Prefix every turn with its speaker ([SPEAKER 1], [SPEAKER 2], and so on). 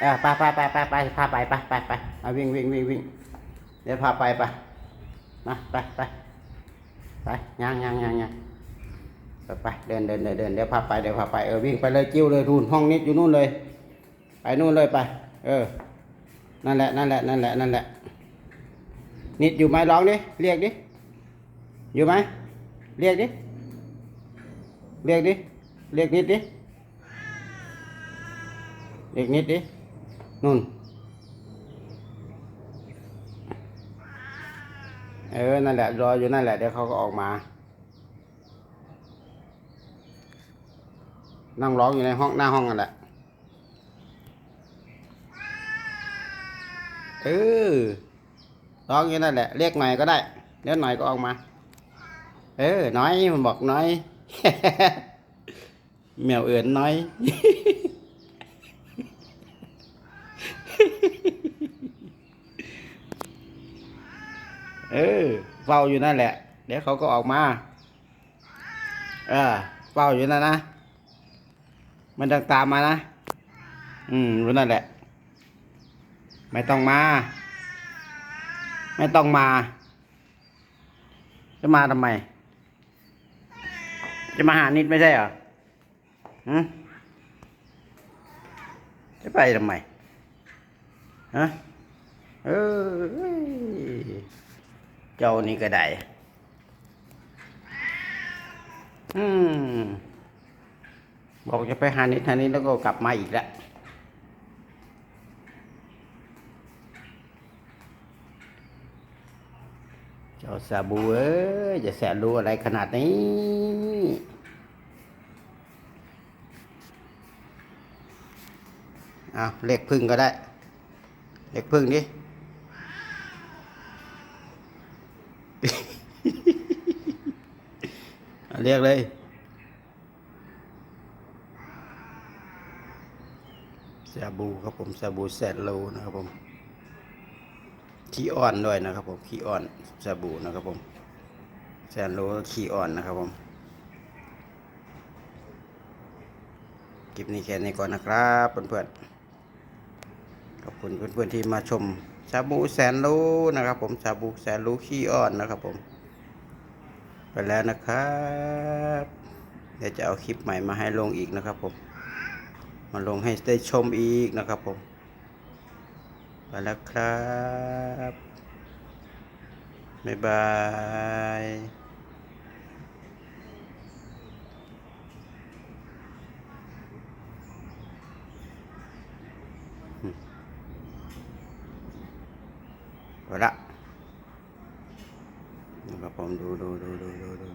[SPEAKER 1] เออไปไปไปไปไปพาไปไปไปไปเอาวิ่งวิ่งวิ่งวิ่งเดี๋ยวพาไปไปมาไปไปไปย่างย่างย่างย่างไปไปเดินเดินเดินเดินเดี๋ยวพาไปเดี๋ยวพาไปเออวิ่งไปเลยจิ้วเลยนู่นห้องนิดอยู่นู่นเลย ไปนู่นเลยไป เออ นั่นแหละนั่นแหละนั่นแหละนั่นแหละนิดอยู่ไหมร้องดิเรียกดิอยู่ไหมเรียกดิเรียกดิเรียกนิดดิเรียกนิดดิ นู่น เออ นั่นแหละ รออยู่นั่นแหละ เดี๋ยวเขาก็ออกมา นั่งร้องอยู่ในห้องหน้าห้องนั่นแหละ เออ ร้องอยู่นั่นแหละ เรียกหน่อยก็ได้เดี๋ยวหน่อยก็ออกมา เออ น้อยมันบอกน้อยแมว เออเฝ้าอยู่นั่นแหละ เดี๋ยวเขาก็ออกมาเออเฝ้าอยู่นั่นนะ มันต้องตามมานะ อืมรู้นั่นแหละ ไม่ต้องมา ไม่ต้องมา จะมาทำไม จะมาหานิดไม่ใช่เหรอหืมจะไปทำไมฮะเออ เจ้านี่ก็ได้อืมบอกจะไปหานิดหานิดแล้วก็กลับมาอีกแล้วเจ้าซาบูเอ้ยจะแสรู้อะไรขนาดนี้เอาเลขพึ่งก็ได้ เลขพึ่งดิ เรียกเลย ซาบูครับผม ซาบูแสนโลนะครับผม ขี้อ่อนด้วยนะครับผม ขี้อ่อนสบู่นะครับผมแสนโลขี้อ่อนนะครับผมคลิปนี้แค่นี้ก่อนนะครับเพื่อนๆ ขอบคุณเพื่อนๆที่มาชมสบู่แสนโลนะครับผมสบู่แสนโลขี้อ่อนนะครับผม ไปแล้วนะครับ เดี๋ยวจะเอาคลิปใหม่มาให้ลงอีกนะครับผม มาลงให้ได้ชมอีกนะครับผม ไปแล้วครับบ๊ายบายอืมไปละ นะครับผมดูดูดูดูดูดู